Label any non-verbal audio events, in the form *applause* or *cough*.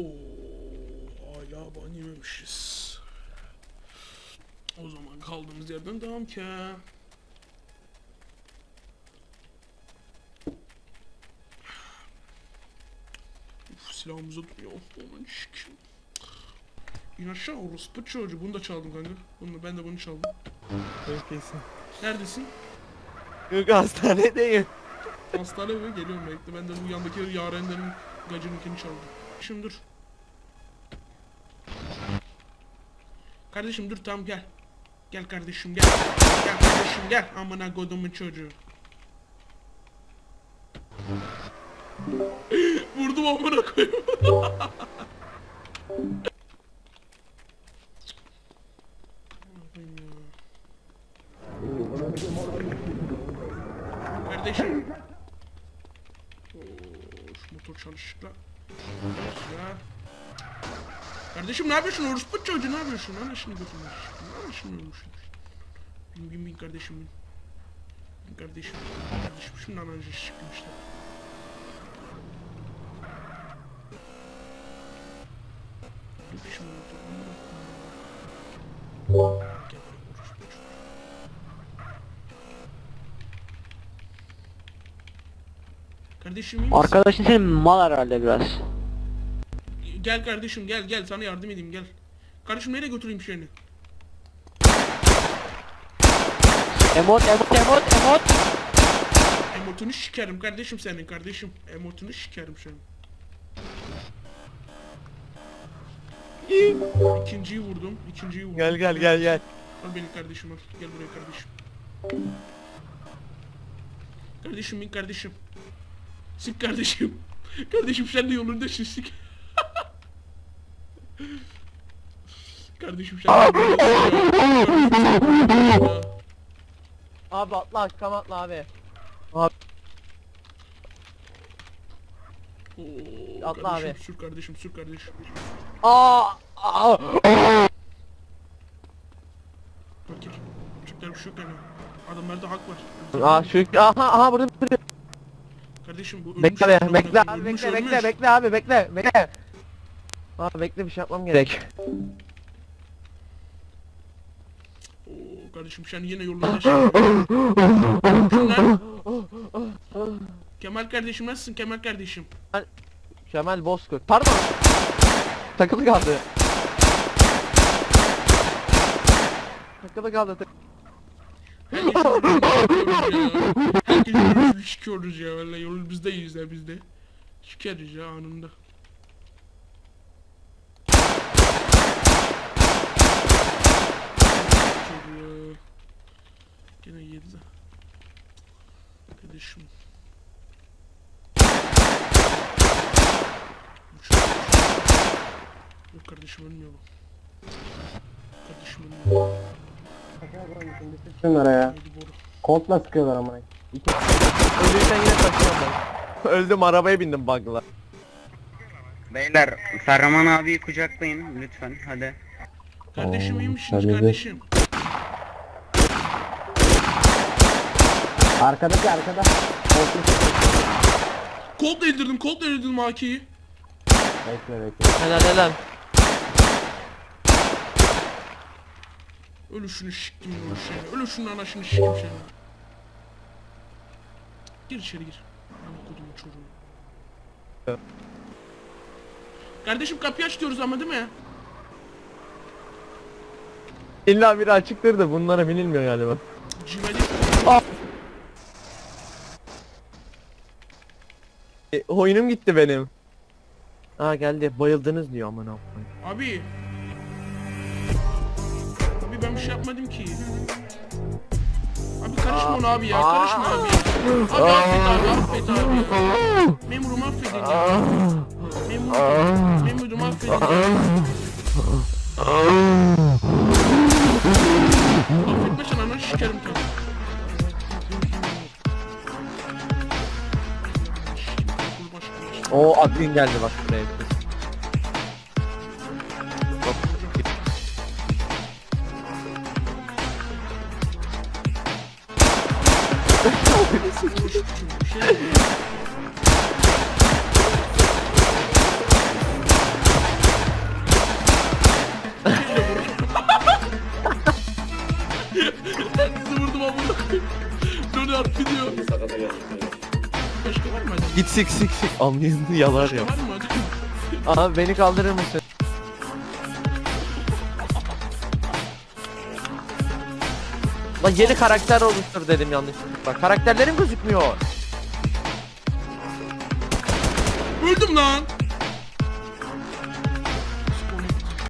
Oo, hala ban yememişiz. O zaman kaldığımız yerden devam ki. Uf, silahımıza duruyor. Aman şikim. İn aşağı orospu çocuğu. Bunu da çaldım kanka. Bunu, ben de bunu çaldım. Kesin. Neredesin? Yok hastanedeyim. Hastane mi? Geliyorum bekle. Ben de bu yandaki yarenlerin gacınınkini çaldım. Şimdi dur. Kardeşim dur tamam gel. Gel kardeşim gel. Gel kardeşim gel. Amına kodumun çocuğu. *laughs* Vurdum amına koyayım. *laughs* Kardeşim. Oo, şu motor çalışıkla. Güzel. Kardeşim ne yapıyorsun? Orospu çocuğu ne yapıyorsun? Ana şimdi götürmüş. Ana şimdi olmuş. Bin bin bin kardeşim bin. Bin kardeşim. Kardeşim şundan önce çıkmışlar. Çocuğu. Kardeşim? Arkadaşın senin mal herhalde biraz. Gel kardeşim gel gel sana yardım edeyim gel. Kardeşim nereye götüreyim seni? Emot emot emot emot. Emotunu şikerim kardeşim senin kardeşim. Emotunu şikerim senin. İkinciyi vurdum. ikinciyi vurdum. Gel gel gel gel. Al beni kardeşim al. Gel buraya kardeşim. Kardeşim bin kardeşim. Sik kardeşim. *laughs* Kardeşim sen de yolundasın sik. Kardeşim yolundasın. Abi atla aşkım atla abi. Oo, Atla kardeşim, abi. Sür kardeşim sür kardeşim. Aa! Aa! Fakir. Çocuklar bir şey yok yani. Adamlarda hak var. Aa şu aha aha burada burada. Kardeşim bu ölmüş. Bekle be, bekle abi bekle ölmüş. bekle bekle abi bekle bekle. Abi bekle bir şey yapmam gerek. Oo, kardeşim sen yine. Şunlar. Kemal kardeşim nasılsın Kemal kardeşim? Kemal Bozkurt. Pardon. Takılı kaldı. Takılı kaldı. tak- Herkes şikiyoruz ya. Valla yolumuzdayiz ya biz de. Şikeriz ya anında. Çocuğu. Gene yedi de. Kardeşim. Yok kardeşim ölmüyor bu. Kardeşim ölmüyor. Şunlara ya. Koltla sıkıyorlar amına. Öldüysen yine taşıyorum ben. *laughs* Öldüm arabaya bindim bug'la. Beyler Ferman abiyi kucaklayın lütfen hadi. Kardeşim Oo, iyi misiniz tabii de. kardeşim? Arkadaki arkada. Koltla indirdim, Colt indirdim AK'yi. Bekle bekle. Helal helal. Ölüşünü şiktim ölüşünü. Ölüşünün anasını şiktim seni. Gir içeri gir. Ama kodumun çocuğu. Evet. Kardeşim kapıyı aç diyoruz ama değil mi? İlla biri açıktır da bunlara binilmiyor galiba. Cimeli. E, oyunum gitti benim. Aa geldi bayıldınız diyor aman koyayım. Abi. Abi ben bir şey yapmadım ki. Abi karışma ona abi ya. Karışma abi. Abi affet abi affet abi. Memurum affedin ya. Memurum. Memurum affedin O admin geldi bak buraya. Git sik sik sik. Amniyazını yalar ya. Abi beni kaldırır mısın? Lan yeni karakter oluştur dedim yanlışlıkla. Karakterlerim gözükmüyor. Öldüm lan.